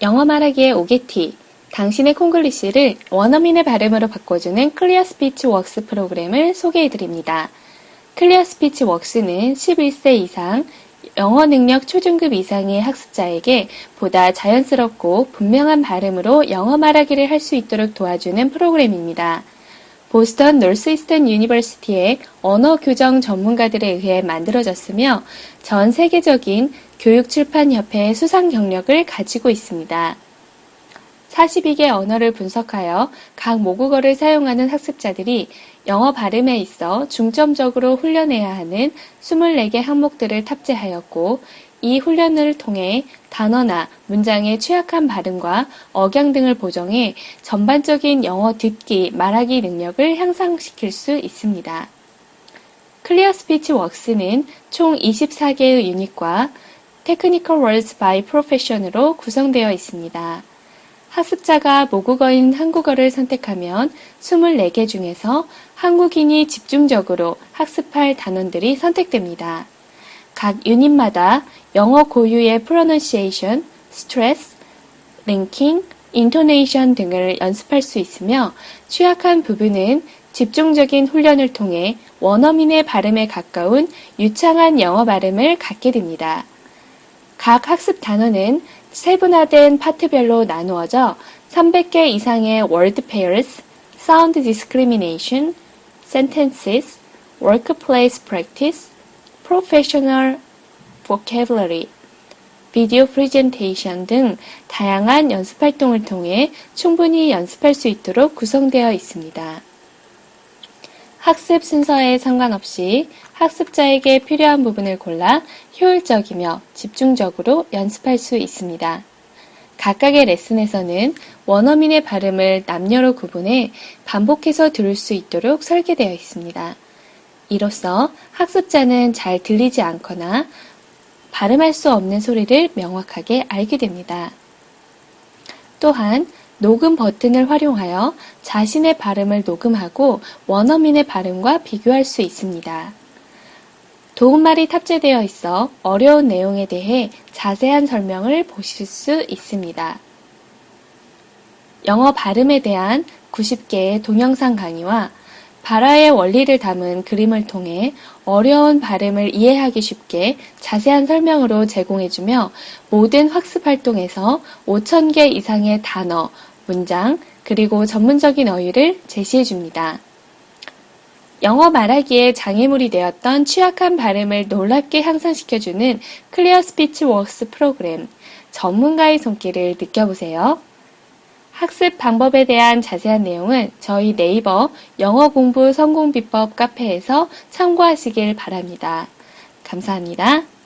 영어 말하기의 오게티, 당신의 콩글리시를 원어민의 발음으로 바꿔주는 클리어 스피치 웍스 프로그램을 소개해드립니다. 클리어 스피치 웍스는 11세 이상, 영어 능력 초중급 이상의 학습자에게 보다 자연스럽고 분명한 발음으로 영어 말하기를 할 수 있도록 도와주는 프로그램입니다. 보스턴 노스이스턴 유니버시티의 언어 교정 전문가들에 의해 만들어졌으며 전 세계적인 교육 출판 협회의 수상 경력을 가지고 있습니다. 42개 언어를 분석하여 각 모국어를 사용하는 학습자들이 영어 발음에 있어 중점적으로 훈련해야 하는 24개 항목들을 탑재하였고, 이 훈련을 통해 단어나 문장의 취약한 발음과 억양 등을 보정해 전반적인 영어 듣기, 말하기 능력을 향상시킬 수 있습니다. 클리어 스피치 웍스는 총 24개의 유닛과 테크니컬 월드 바이 프로페션으로 구성되어 있습니다. 학습자가 모국어인 한국어를 선택하면 24개 중에서 한국인이 집중적으로 학습할 단원들이 선택됩니다. 각 유닛마다 영어 고유의 pronunciation, stress, linking, intonation 등을 연습할 수 있으며 취약한 부분은 집중적인 훈련을 통해 원어민의 발음에 가까운 유창한 영어 발음을 갖게 됩니다. 각 학습 단어는 세분화된 파트별로 나누어져 300개 이상의 word pairs, sound discrimination, sentences, workplace practice, professional vocabulary, 비디오 프레젠테이션 등 다양한 연습 활동을 통해 충분히 연습할 수 있도록 구성되어 있습니다. 학습 순서에 상관없이 학습자에게 필요한 부분을 골라 효율적이며 집중적으로 연습할 수 있습니다. 각각의 레슨에서는 원어민의 발음을 남녀로 구분해 반복해서 들을 수 있도록 설계되어 있습니다. 이로써 학습자는 잘 들리지 않거나 발음할 수 없는 소리를 명확하게 알게 됩니다. 또한 녹음 버튼을 활용하여 자신의 발음을 녹음하고 원어민의 발음과 비교할 수 있습니다. 도움말이 탑재되어 있어 어려운 내용에 대해 자세한 설명을 보실 수 있습니다. 영어 발음에 대한 90개의 동영상 강의와 발화의 원리를 담은 그림을 통해 어려운 발음을 이해하기 쉽게 자세한 설명으로 제공해주며 모든 학습 활동에서 5,000개 이상의 단어, 문장, 그리고 전문적인 어휘를 제시해줍니다. 영어 말하기에 장애물이 되었던 취약한 발음을 놀랍게 향상시켜주는 클리어 스피치 웍스 프로그램, 전문가의 손길을 느껴보세요. 학습 방법에 대한 자세한 내용은 저희 네이버 영어 공부 성공 비법 카페에서 참고하시길 바랍니다. 감사합니다.